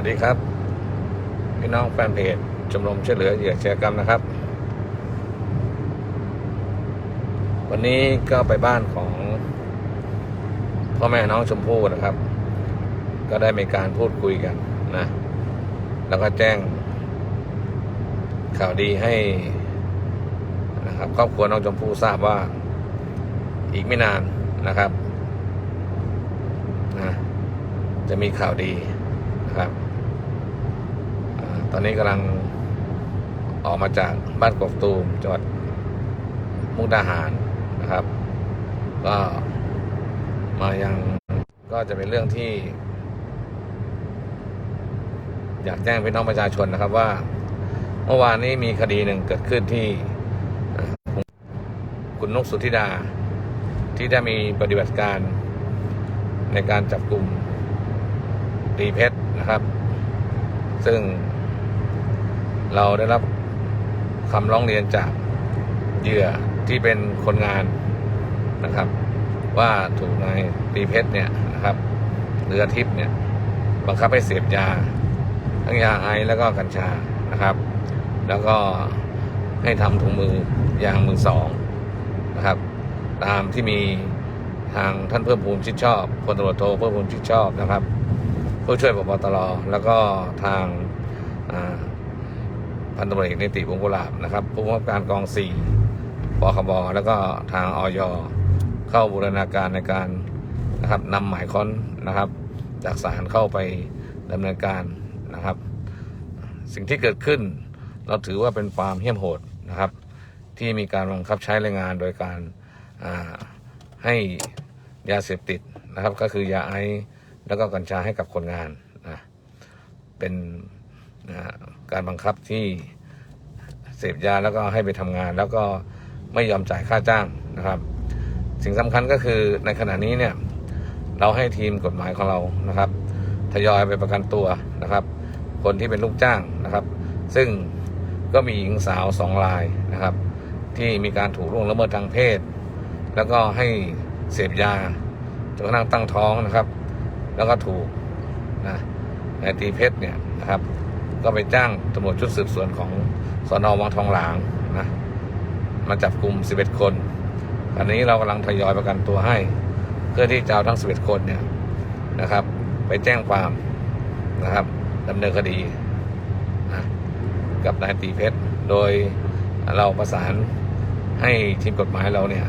วัสดีครับ พี่น้องแฟนเพจชมรมช่วยเหลือเหยื่ออาชญากรรมนะครับ วันนี้ก็ไปบ้านของพ่อแม่น้องชมพู่นะครับ ก็ได้มีการพูดคุยกันนะ แล้วก็แจ้ง ข่าวดีให้นะครับครอบครัวน้องชมพู่ทราบว่าอีกไม่นานนะครับนะจะมีข่าวดีนะครับ ตอนนี้กำลังออกมาจากบ้านกกตูมจังหวัดมุกดาหารนะครับ ก็มายังก็จะเป็นเรื่องที่ อยากแจ้งพี่น้องประชาชนนะครับว่า เมื่อวานนี้มีคดีหนึ่งเกิดขึ้นที่คุณนกสุธิดา ที่ได้มีปฏิบัติการในการจับกลุ่มตีเพชรนะครับ ซึ่ง เราได้รับคำร้องเรียนจากเหยื่อที่เป็นคนงานนะครับ ว่าถูกนายตีเพชรเนี่ยนะครับเรือทิพย์เนี่ยบังคับให้เสพยาทั้งยาไอแล้วก็กัญชานะครับ แล้วก็ให้ทำถุงมือยางมือสองนะครับ ตามที่มีทางท่านเพิ่มพูนชิดชอบพลตำรวจโทเพิ่มพูนชิดชอบนะครับผู้ช่วยปปตรแล้วก็ทางอ่า พันตำรวจเอกนิติวงศ์กุลาบนะครับผู้บังคับการกองสี่ปคบแล้วก็ทางออยเข้าบูรณาการในการนะครับนำหมายค้นนะครับ จากศาลเข้าไปดำเนินการนะครับ สิ่งที่เกิดขึ้น เราถือว่าเป็นความเหี้ยมโหดนะครับ ที่มีการบังคับใช้แรงงานโดยการาให้ยาเสพติดนะครับ ก็คือยาไอซ์แล้วก็กัญชาให้กับคนงานนะเป็นนะ การบังคับที่เสพยาแล้วก็ให้ไปทำงาน แล้วก็ไม่ยอมจ่ายค่าจ้างนะครับ สิ่งสำคัญก็คือในขณะนี้เนี่ยเราให้ทีมกฎหมายของเรานะครับทยอยไปประกันตัวนะครับ คนที่เป็นลูกจ้างนะครับ ซึ่งก็มีหญิงสาวสองรายนะครับ ที่มีการถูกล่วงละเมิดทางเพศ แล้วก็ให้เสพยาจนกระทั่งตั้งท้องนะครับ แล้วก็ถูกนะนตีเพชรเนี่ยนะครับ ก็ไปจ้างตำรวจชุดสืบสวนของสอนอวังทองหลางนะมาจับกลุ่ม 11 คนอันนี้เรากำลังทยอยประกันตัวให้ เพื่อที่จะเอาทั้ง 11 คนเนี่ยนะครับ ไปแจ้งความนะครับดำเนินคดีนะกับนายตีเพชร โดยเราประสานให้ทีมกฎหมายเราเนี่ย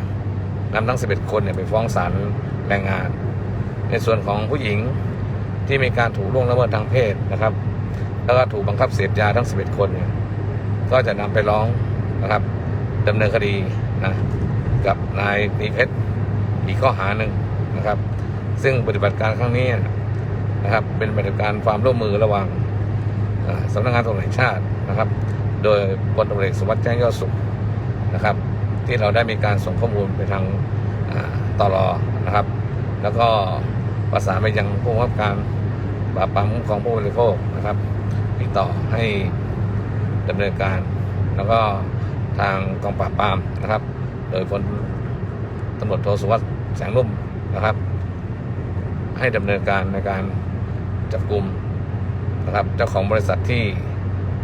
นำทั้ง 11 คนเนี่ยไปฟ้องศาลแรงงาน ในส่วนของผู้หญิงที่มีการถูกล่วงละเมิดทางเพศนะครับ แล้วก็ถูกบังคับเสพยาทั้ง 11 คนเนี่ยก็จะนำไปร้องนะครับดำเนินคดีนะกับนายตีเพชรอีกข้อหาหนึ่งนะครับ ซึ่งปฏิบัติการครั้งนี้นะครับเป็นปฏิบัติการความร่วมมือระหว่างอ่าสำนักงานตำรวจแห่งชาตินะครับ โดยพลตำรวจเอกสุวัสดิ์แจ้งยอดสุขนะครับ ที่เราได้มีการส่งข้อมูลไปทางตลอนะครับ แล้วก็ประสานไปยังผู้บังคับการปราบปรามคุ้มครองผู้บริโภคนะครับ ติดต่อให้ดำเนินการ แล้วก็ทางกองปราบปรามนะครับ โดยพลตำรวจโทสุวัสดิ์แสงนุ่มนะครับ ให้ดำเนินการในการจับกลุ่มนะครับ เจ้าของบริษัทที่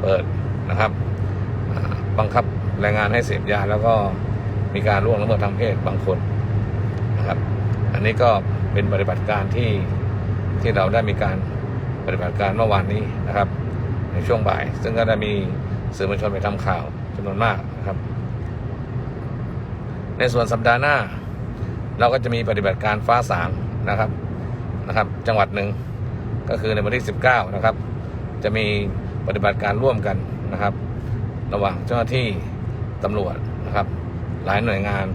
เปิดนะครับบังคับแรงงานให้เสพยาแล้วก็มีการล่วงละเมิดทางเพศบางคนนะครับ อันนี้ก็เป็นปฏิบัติการที่ที่เราได้มีการปฏิบัติการเมื่อวานนี้นะครับ ในช่วงบ่าย ซึ่งก็ได้มีสื่อมวลชนไปทำข่าวจำนวนมากนะครับ ในส่วนสัปดาห์หน้า เราก็จะมีปฏิบัติการฟ้าสางนะครับนะครับ จังหวัดหนึ่งก็คือในวันที่ 19 นะครับ จะมีปฏิบัติการร่วมกันนะครับ ระหว่างเจ้าหน้าที่ตำรวจนะครับ หลายหน่วยงาน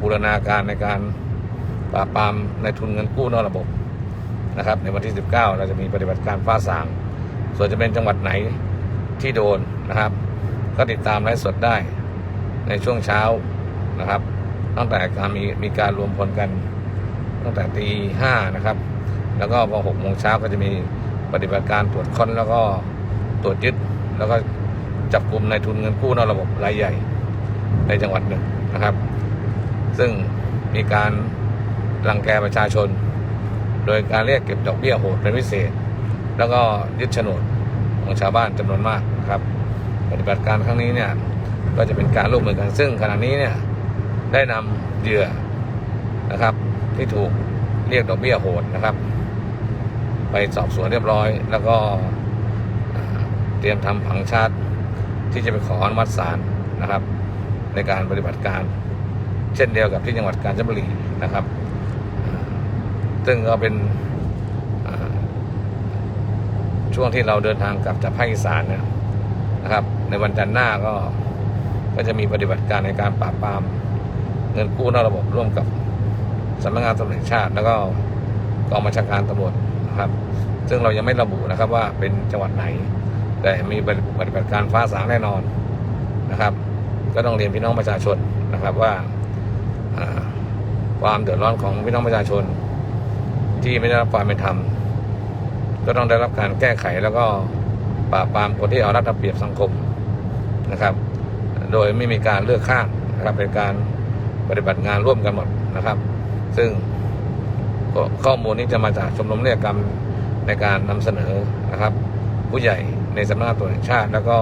บูรณาการในการปราบปรามในทุนเงินกู้นอกระบบนะครับ ในวันที่ 19 เราจะมีปฏิบัติการฟ้าสาง ส่วนจะเป็นจังหวัดไหนที่โดนนะครับ ก็ติดตามไลฟ์สดได้ในช่วงเช้านะครับ ตั้งแต่การมีมีการรวมพลกัน ตั้งแต่ตีห้านะครับ แล้วก็พอหกโมงเช้าก็จะมีปฏิบัติการตรวจค้นแล้วก็ตรวจยึดแล้วก็จับกลุ่มในทุนเงินกู้นอกระบบรายใหญ่ในจังหวัดหนึ่งนะครับ ซึ่งมีการรังแกประชาชน โดยการเรียกเก็บดอกเบี้ยโหดเป็นพิเศษ แล้วก็ยึดโฉนดของชาวบ้านจำนวนมากนะครับ ปฏิบัติการครั้งนี้เนี่ยก็จะเป็นการร่วมมือกันซึ่งขณะนี้เนี่ยได้นำเหยื่อนะครับ ที่ถูกเรียกดอกเบี้ยโหดนะครับ ไปสอบสวนเรียบร้อย แล้วก็เตรียมทำผังชาติที่จะไปขออนุมัติศาลนะครับ ในการปฏิบัติการ เช่นเดียวกับที่จังหวัดกาญจนบุรีนะครับ ซึ่งก็เป็น ช่วงที่เราเดินทางกลับจากภาคอีสานเนี่ยนะครับ ในวันจันทร์หน้าก็ก็จะมีปฏิบัติการในการปราบปราม เงินกู้นอกระบบร่วมกับสำนักงานตำรวจแห่งชาติ แล้วก็กองบัญชาการตำรวจนะครับ ซึ่งเรายังไม่ระบุนะครับว่าเป็นจังหวัดไหน แต่มีปฏิบัติการฟ้าสางแน่นอนนะครับ ก็ต้องเรียนพี่น้องประชาชนนะครับว่าความเดือดร้อนของพี่น้องประชาชน ที่ไม่ได้รับความเป็นธรรม ก็ต้องได้รับการแก้ไขแล้วก็ปราบปรามคนที่เอารัดเอาเปรียบสังคมนะครับ โดยไม่มีการเลือกข้างนะครับเป็นการปฏิบัติงานร่วมกันหมดนะครับ ซึ่งข้อมูลนี้จะมาจากชมรมนิติกรรมในการนำเสนอนะครับ ผู้ใหญ่ในสำนักงานตำรวจแห่งชาติ แล้วก็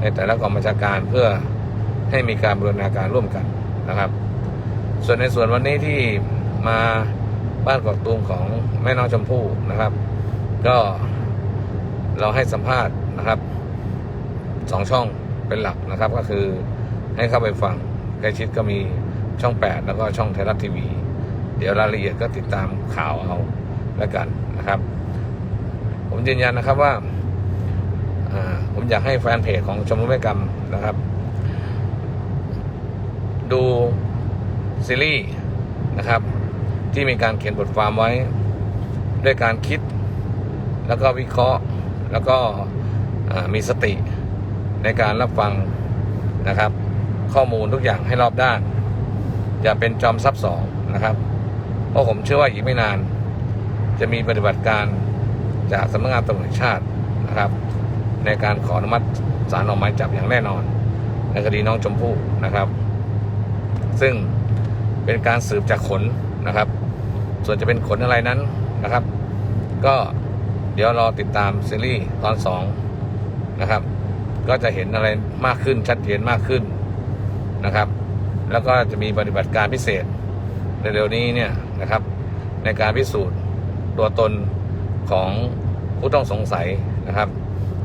ในแต่ละกองบัญชาการเพื่อให้มีการบูรณาการร่วมกันนะครับ ส่วนในส่วนวันนี้ที่มาบ้านกอกตูมของแม่น้องชมพู่นะครับ ก็เราให้สัมภาษณ์นะครับสองช่องเป็นหลักนะครับ ก็คือให้เข้าไปฟังใกล้ชิดก็มีช่อง 8 แล้วก็ช่องไทยรัฐทีวี เดี๋ยวรายละเอียดก็ติดตามข่าวเอาแล้วกันนะครับ ผมยืนยันนะครับว่าผมอยากให้แฟนเพจของชมรมแม่กรรมนะครับ ดูซีรีส์นะครับ ที่มีการเขียนบทความไว้ ด้วยการคิด แล้วก็วิเคราะห์แล้วก็มีสติในการรับฟังนะครับ ข้อมูลทุกอย่างให้รอบด้าน อย่าเป็นจอมซับสองนะครับ เพราะผมเชื่อว่าอีกไม่นาน จะมีปฏิบัติการจากสำนักงานตำรวจแห่งชาตินะครับ ในการขออนุมัติศาลออกหมายจับอย่างแน่นอน ในคดีน้องชมพู่นะครับ ซึ่งเป็นการสืบจากขนนะครับ ส่วนจะเป็นขนอะไรนั้นนะครับ ก็ เดี๋ยวรอติดตามซีรีส์ตอนสองนะครับ ก็จะเห็นอะไรมากขึ้นชัดเจนมากขึ้นนะครับ แล้วก็จะมีปฏิบัติการพิเศษในเร็วๆนี้เนี่ยนะครับ ในการพิสูจน์ตัวตนของผู้ต้องสงสัยนะครับ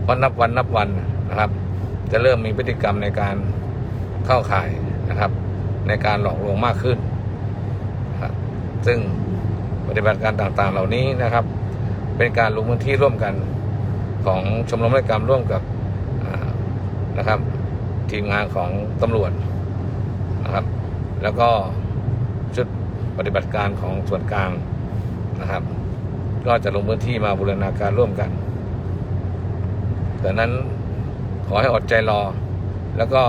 เพราะนับวันนับวันนะครับ จะเริ่มมีพฤติกรรมในการเข้าข่ายนะครับ ในการหลอกลวงมากขึ้นครับซึ่งปฏิบัติการต่างๆเหล่านี้นะครับ เป็นการลงพื้นที่ร่วมกันของชมรมนิติกรรมร่วมกับนะครับ ทีมงานของตำรวจนะครับ แล้วก็ชุดปฏิบัติการของส่วนกลางนะครับ ก็จะลงพื้นที่มาบูรณาการร่วมกันดังนั้นขอให้อดใจรอ แล้วก็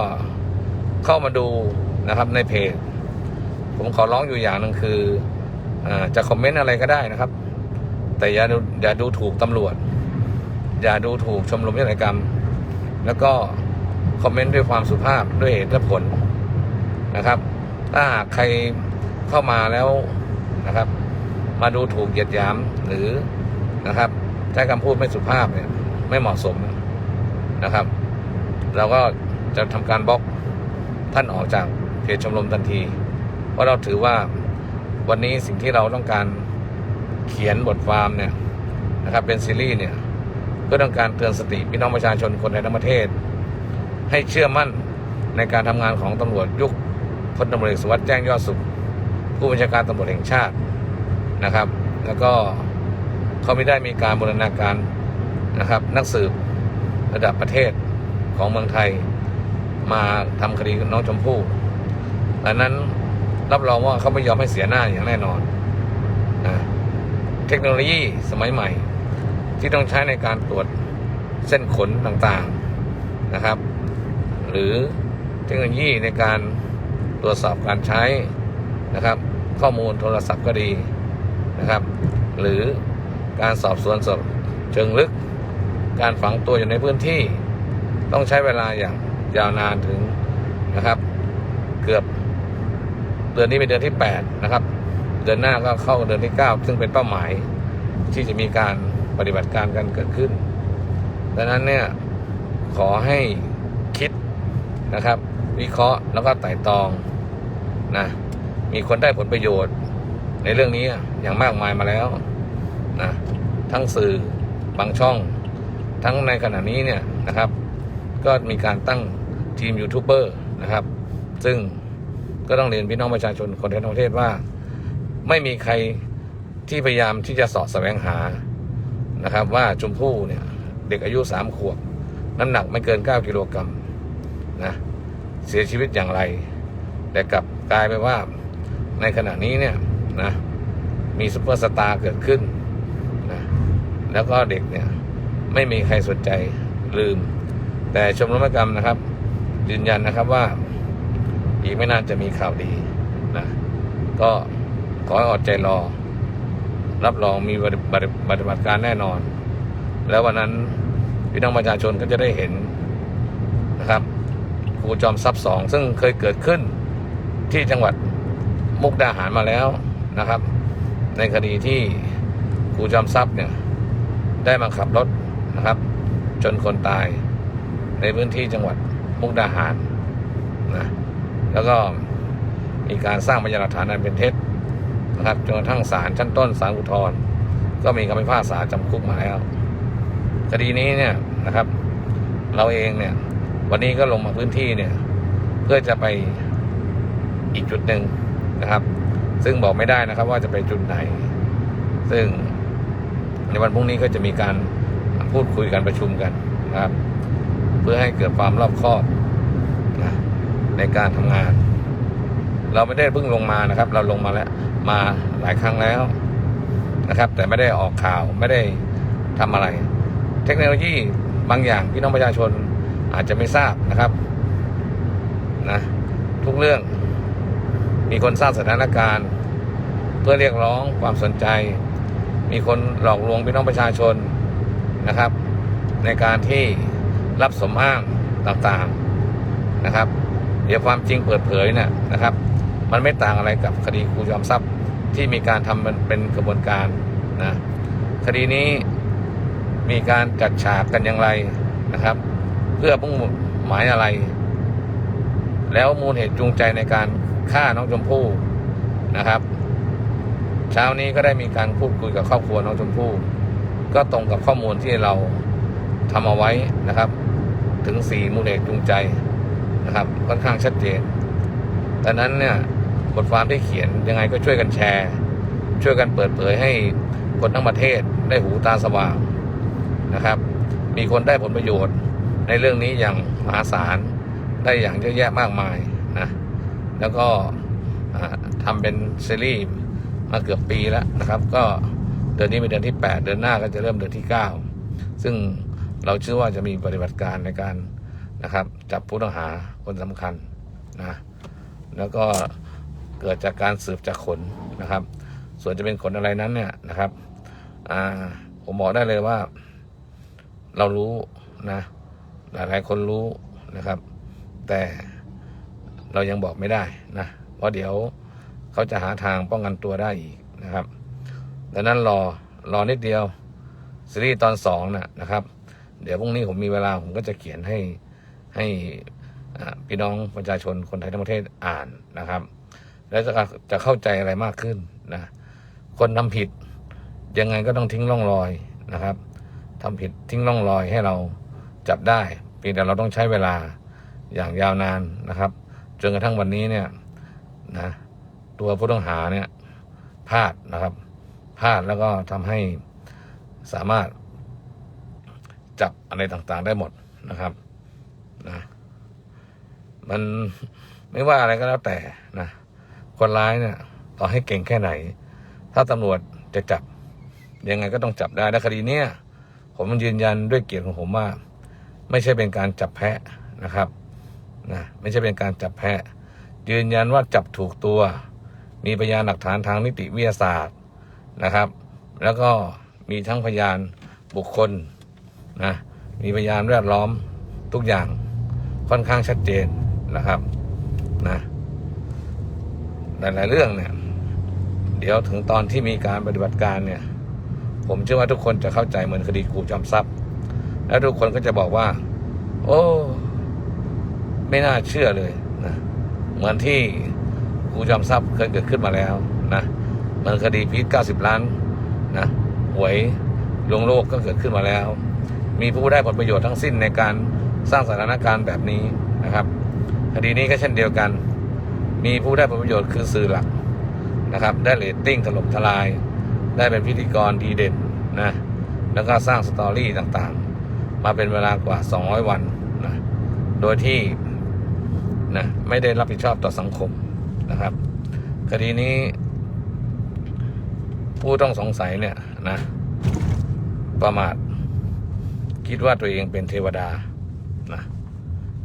เข้ามาดูนะครับในเพจ ผมขอร้องอยู่อย่างหนึ่งคืออจะคอมเมนต์อะไรก็ได้นะครับ แต่อย่าดูอย่าดูถูกตำรวจ อย่าดูถูกชมรมนิติกรรม แล้วก็คอมเมนต์ด้วยความสุภาพด้วยเหตุและผลนะครับ ถ้าหากใครเข้ามาแล้วนะครับ มาดูถูกเหยียดหยามหรือนะครับใช้คำพูดไม่สุภาพเนี่ยไม่เหมาะสมนะครับ เราก็จะทำการบล็อกท่านออกจากเพจชมรมทันที เพราะเราถือว่าวันนี้สิ่งที่เราต้องการ เขียนบทความเนี่ยนะครับเป็นซีรีส์เนี่ยเพื่อต้องการเตือนสติพี่น้องประชาชนคนในทั้งประเทศ ให้เชื่อมั่นในการทำงานของตำรวจยุคพลตำรวจเอกสุวัสดิ์แจ้งยอดสุข ผู้บัญชาการตำรวจแห่งชาตินะครับ แล้วก็เขาไม่ได้มีการบูรณาการนะครับ นักสืบระดับประเทศของเมืองไทย มาทำคดีน้องชมพู่ดังนั้นรับรองว่าเขาไม่ยอมให้เสียหน้าอย่างแน่นอน ทคโนโลยีสมัยใหม่ ที่ต้องใช้ในการตรวจเส้นขนต่างๆนะครับ หรือเทคโนโลยีในการตรวจสอบการใช้นะครับ ข้อมูลโทรศัพท์ก็ดีนะครับ หรือการสอบสวนสอบเชิงลึก การฝังตัวอยู่ในพื้นที่ ต้องใช้เวลาอย่างยาวนานถึงนะครับ เกือบเดือนนี้เป็นเดือนที่ 8 นะครับ เดือนหน้าก็เข้าเดือนที่9ซึ่งเป็นเป้าหมายที่จะมีการปฏิบัติการกันเกิดขึ้น ดังนั้นเนี่ยขอให้คิดนะครับ วิเคราะห์แล้วก็ไต่ตรองนะมีคนได้ผลประโยชน์ ในเรื่องนี้อย่างมากมายมาแล้วนะทั้งสื่อบางช่อง ทั้งในขณะนี้เนี่ยนะครับ ก็มีการตั้งทีมยูทูบเบอร์นะครับ ซึ่งก็ต้องเรียนพี่น้องประชาชนคนไทยทั้งประเทศว่า ไม่มีใครที่พยายามที่จะสาะแสวงหานะครับ ว่าชมพู่เนี่ย เด็กอายุสามขวบ น้ำหนักไม่เกิน9กิโลกรัมนะเสียชีวิตอย่างไร แต่กลับกลายไปว่าในขณะนี้เนี่ยนะมีซุปเปอร์สตาร์เกิดขึ้นนะแล้วก็เด็กเนี่ย ไม่มีใครสนใจลืม แต่ชมรมกรรมนะครับ ยืนยันนะครับว่า อีกไม่นานจะมีข่าวดีนะก็ ขอให้อดใจรอ รับรองมีปฏิบัติปฏิบัติการแน่นอน แล้ววันนั้นพี่น้องประชาชนก็จะได้เห็นนะครับครูจอมทรัพย์สองซึ่งเคยเกิดขึ้นที่จังหวัดมุกดาหารมาแล้วนะครับ ในคดีที่ครูจอมทรัพย์เนี่ยได้มาขับรถนะครับ จนคนตายในพื้นที่จังหวัดมุกดาหารนะแล้วก็มีการสร้างพยานหลักฐานอันเป็นเท็จ นะครับจนกระทั่งศาลชั้นต้นศาลอุทธรณ์ก็มีคำพิพากษาจำคุกมาแล้วคดีนี้เนี่ยนะครับ เราเองเนี่ย วันนี้ก็ลงมาพื้นที่เนี่ย เพื่อจะไปอีกจุดหนึ่งนะครับ ซึ่งบอกไม่ได้นะครับ ว่าจะไปจุดไหน ซึ่งในวันพรุ่งนี้ก็จะมีการพูดคุยกันประชุมกันนะครับ เพื่อให้เกิดความรอบคอบนะในการทำงาน เราไม่ได้เพิ่งลงมานะครับ เราลงมาแล้วมาหลายครั้งแล้วนะครับ แต่ไม่ได้ออกข่าวไม่ได้ทำอะไร เทคโนโลยีบางอย่างพี่น้องประชาชนอาจจะไม่ทราบนะครับนะทุกเรื่องมีคนสร้างสถานการณ์ เพื่อเรียกร้องความสนใจ มีคนหลอกลวงพี่น้องประชาชนนะครับ ในการที่รับสมอ้างต่างๆนะครับ เดี๋ยวความจริงเปิดเผยเนี่ยนะครับ มันไม่ต่างอะไรกับคดีครูยอมทรัพย์ที่มีการทำมันเป็นกระบวนการนะคดีนี้มีการจัดฉากกันอย่างไรนะครับ เพื่อมุ่งหมายอะไร แล้วมูลเหตุจูงใจในการฆ่าน้องชมพู่นะครับ เช้านี้ก็ได้มีการพูดคุยกับครอบครัวน้องชมพู่ก็ตรงกับข้อมูลที่เราทำเอาไว้นะครับ ถึงสี่มูลเหตุจูงใจนะครับค่อนข้างชัดเจนดังนั้นเนี่ย บทความที่เขียนยังไงก็ช่วยกันแชร์ ช่วยกันเปิดเผยให้คนทั้งประเทศได้หูตาสว่างนะครับ มีคนได้ผลประโยชน์ในเรื่องนี้อย่างมหาศาลได้อย่างเยอะแยะมากมายนะแล้วก็ทำเป็นซีรีส์มาเกือบปีแล้วนะครับ ก็เดือนนี้เป็นเดือนที่ 8 เดือนหน้าก็จะเริ่มเดือนที่ 9 ซึ่งเราเชื่อว่าจะมีปฏิบัติการในการนะครับ จับผู้ต้องหาคนสำคัญนะแล้วก็ เกิดจากการสืบจากขนนะครับ ส่วนจะเป็นขนอะไรนั้นเนี่ยนะครับผมบอกได้เลยว่า เรารู้นะ หลายหลายคนรู้นะครับ แต่เรายังบอกไม่ได้นะเพราะเดี๋ยวเขาจะหาทางป้องกันตัวได้อีกนะครับ ดังนั้นรอรอนิดเดียวซีรีส์ตอนสองนะนะครับ เดี๋ยวพรุ่งนี้ผมมีเวลาผมก็จะเขียนให้ให้พี่น้องประชาชนคนไทยทั้งประเทศอ่านนะครับ แล้วจะจะเข้าใจอะไรมากขึ้นนะคนทำผิดยังไงก็ต้องทิ้งร่องรอยนะครับทำผิดทิ้งร่องรอยให้เราจับได้เพียงแต่เราต้องใช้เวลาอย่างยาวนานนะครับ จนกระทั่งวันนี้เนี่ยนะตัวผู้ต้องหาเนี่ยพลาดนะครับพลาดแล้วก็ทำให้สามารถจับอะไรต่างๆได้หมดนะครับนะมันไม่ว่าอะไรก็แล้วแต่นะ คนร้ายเนี่ยต่อให้เก่งแค่ไหน ถ้าตำรวจจะจับ ยังไงก็ต้องจับได้และคดีเนี้ยผมยืนยันด้วยเกียรติของผมว่า ไม่ใช่เป็นการจับแพะนะครับนะไม่ใช่เป็นการจับแพะ ยืนยันว่าจับถูกตัว มีพยานหลักฐานทางนิติวิทยาศาสตร์นะครับ แล้วก็มีทั้งพยานบุคคลนะมีพยานแวดล้อมทุกอย่างค่อนข้างชัดเจนนะครับนะ หลาย ๆ เรื่องเนี่ย เดี๋ยวถึงตอนที่มีการปฏิบัติการเนี่ย ผมเชื่อว่าทุกคนจะเข้าใจเหมือนคดีครูจอมทรัพย์ แล้วทุกคนก็จะบอกว่า โอ้ ไม่น่าเชื่อเลยนะเหมือนที่ครูจอมทรัพย์เคยเกิดขึ้นมาแล้วนะเหมือนคดีพีท90ล้านนะหวยลวงโลกก็เกิดขึ้นมาแล้ว มีผู้ได้ผลประโยชน์ทั้งสิ้นในการสร้างสถานการณ์แบบนี้นะครับ คดีนี้ก็เช่นเดียวกัน มีผู้ได้ผลประโยชน์คือสื่อหลักนะครับ ได้เรตติ้งถล่มทลาย ได้เป็นพิธีกรดีเด่นนะ แล้วก็สร้างสตอรี่ต่างๆ มาเป็นเวลากว่า 200 วันนะ โดยที่นะไม่ได้รับผิดชอบต่อสังคมนะครับ คดีนี้ ผู้ต้องสงสัยเนี่ยนะ ประมาทคิดว่าตัวเองเป็นเทวดานะ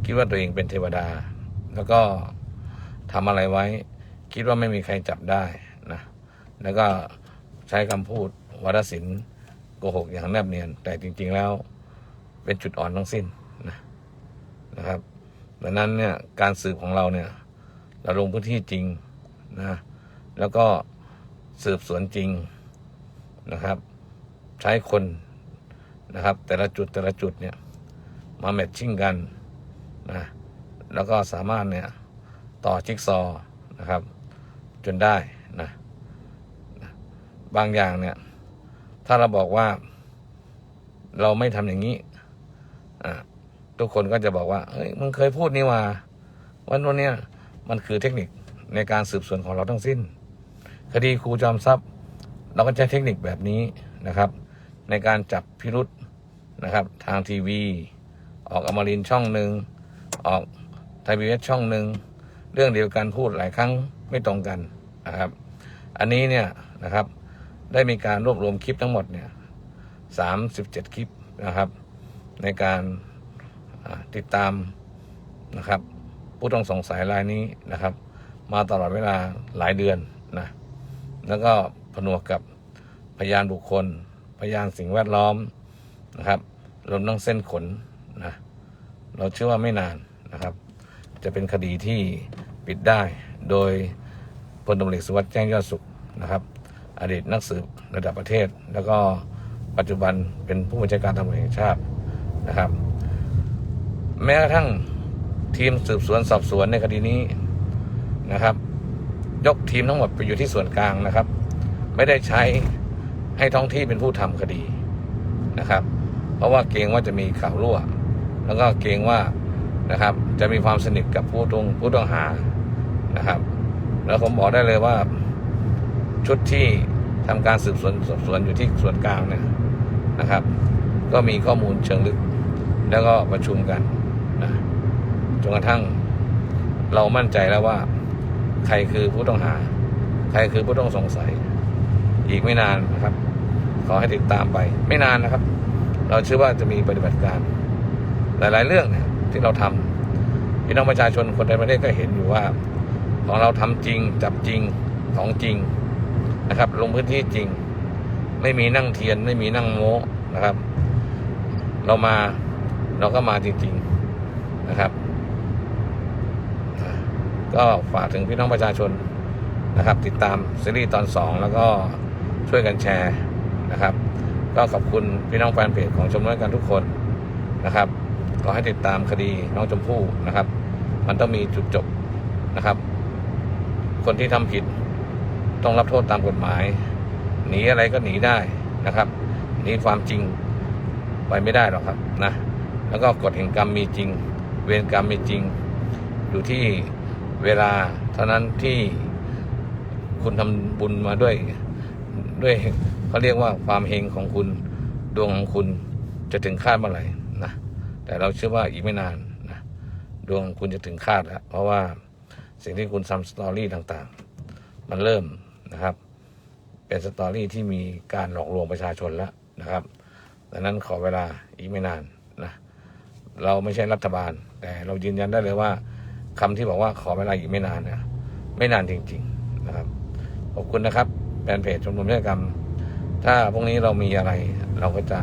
คิดว่าตัวเองเป็นเทวดา แล้วก็ ทำอะไรไว้ คิดว่าไม่มีใครจับได้นะแล้วก็ใช้คำพูดวรศิลป์โกหกอย่างแนบเนียน แต่จริง ๆ แล้วเป็นจุดอ่อนทั้งสิ้นนะนะครับดังนั้นเนี่ยการสืบของเราเนี่ย เราลงพื้นที่จริงนะแล้วก็สืบสวนจริงนะครับ ใช้คนนะครับ แต่ละจุดแต่ละจุดเนี่ย มาแมทชิ่งกันนะแล้วก็สามารถเนี่ย ต่อจิ๊กซอนะครับ จนได้นะบางอย่างเนี่ย ถ้าเราบอกว่า เราไม่ทำอย่างนี้อ่าทุกคนก็จะบอกว่าเฮ้ยมึงเคยพูดนี่ว่าวันวันเนี้ยมันคือเทคนิคในการสืบสวนของเราทั้งสิ้น คดีครูจอมทรัพย์ เราก็ใช้เทคนิคแบบนี้นะครับ ในการจับพิรุษนะครับ ทางทีวี ออกอมรินช่องหนึ่งออกไทยพีเอสช่องหนึ่ง เรื่องเดียวกันพูดหลายครั้งไม่ตรงกันนะครับ อันนี้เนี่ยนะครับ ได้มีการรวบรวมคลิปทั้งหมดเนี่ยสามสิบเจ็ดคลิปนะครับ ในการติดตามนะครับ ผู้ต้องสงสัยรายนี้นะครับ มาตลอดเวลาหลายเดือนนะแล้วก็ผนวกกับพยานบุคคล พยานสิ่งแวดล้อมนะครับรวมทั้งเส้นขนนะเราเชื่อว่าไม่นานนะครับ จะเป็นคดีที่ปิดได้โดยพลตำรวจสุวัสด์แจ้งยอดสุขนะครับ อดีตนักสืบระดับประเทศ แล้วก็ปัจจุบันเป็นผู้บัญชาการตำรวจแห่งชาตินะครับ แม้กระทั่งทีมสืบสวนสอบสวนในคดีนี้นะครับ ยกทีมทั้งหมดไปอยู่ที่ส่วนกลางนะครับ ไม่ได้ใช้ให้ท้องที่เป็นผู้ทำคดีนะครับ เพราะว่าเกรงว่าจะมีข่าวรั่ว แล้วก็เกรงว่านะครับ จะมีความสนิทกับผู้ต้องผู้ต้องหานะครับ แล้วผมบอกได้เลยว่าชุดที่ทำการสืบสวนสอบสวนอยู่ที่ส่วนกลางเนี่ยนะครับ ก็มีข้อมูลเชิงลึก แล้วก็ประชุมกันนะจนกระทั่งเรามั่นใจแล้วว่า ใครคือผู้ต้องหา ใครคือผู้ต้องสงสัย อีกไม่นานนะครับ ขอให้ติดตามไป ไม่นานนะครับ เราเชื่อว่าจะมีปฏิบัติการ หลาย ๆ เรื่องเนี่ยที่เราทำ พี่น้องประชาชนคนในประเทศก็เห็นอยู่ว่า ของเราทำจริง จับจริงของจริงนะครับ ลงพื้นที่จริง ไม่มีนั่งเทียนไม่มีนั่งโม้นะครับ เรามาเราก็มาจริง ๆนะครับ ก็ฝากถึงพี่น้องประชาชนนะครับ ติดตามซีรีส์ตอนสองแล้วก็ช่วยกันแชร์นะครับ ก็ขอบคุณพี่น้องแฟนเพจของชมรมกันทุกคนนะครับขอให้ติดตามคดีน้องชมพู่นะครับ มันต้องมีจุดจบนะครับ คนที่ทำผิดต้องรับโทษตามกฎหมาย หนีอะไรก็หนีได้นะครับหนีความจริงไปไม่ได้หรอกครับนะแล้วก็กฎแห่งกรรมมีจริง เวรกรรมมีจริง อยู่ที่เวลาเท่านั้นที่คุณทำบุญมาด้วยด้วยเขาเรียกว่าความเฮงของคุณดวงของคุณจะถึงคาดเมื่อไหร่นะแต่เราเชื่อว่าอีกไม่นาน ดวงคุณจะถึงคาดแล้วเพราะว่าสิ่งที่คุณทำสตอรี่ต่างๆ มันเริ่มนะครับ เป็นสตอรี่ที่มีการหลอกลวงประชาชนแล้วนะครับดังนั้นขอเวลาอีกไม่นานนะเราไม่ใช่รัฐบาล แต่เรายืนยันได้เลยว่าคำที่บอกว่าขอเวลาอีกไม่นานนะไม่นานจริง ๆนะครับขอบคุณนะครับแฟนเพจชมรมนิติกรรม ถ้าพวกนี้เรามีอะไร เราก็จะ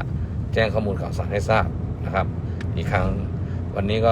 แจ้งข้อมูลข่าวสารให้ทราบนะครับ อีกครั้งวันนี้ก็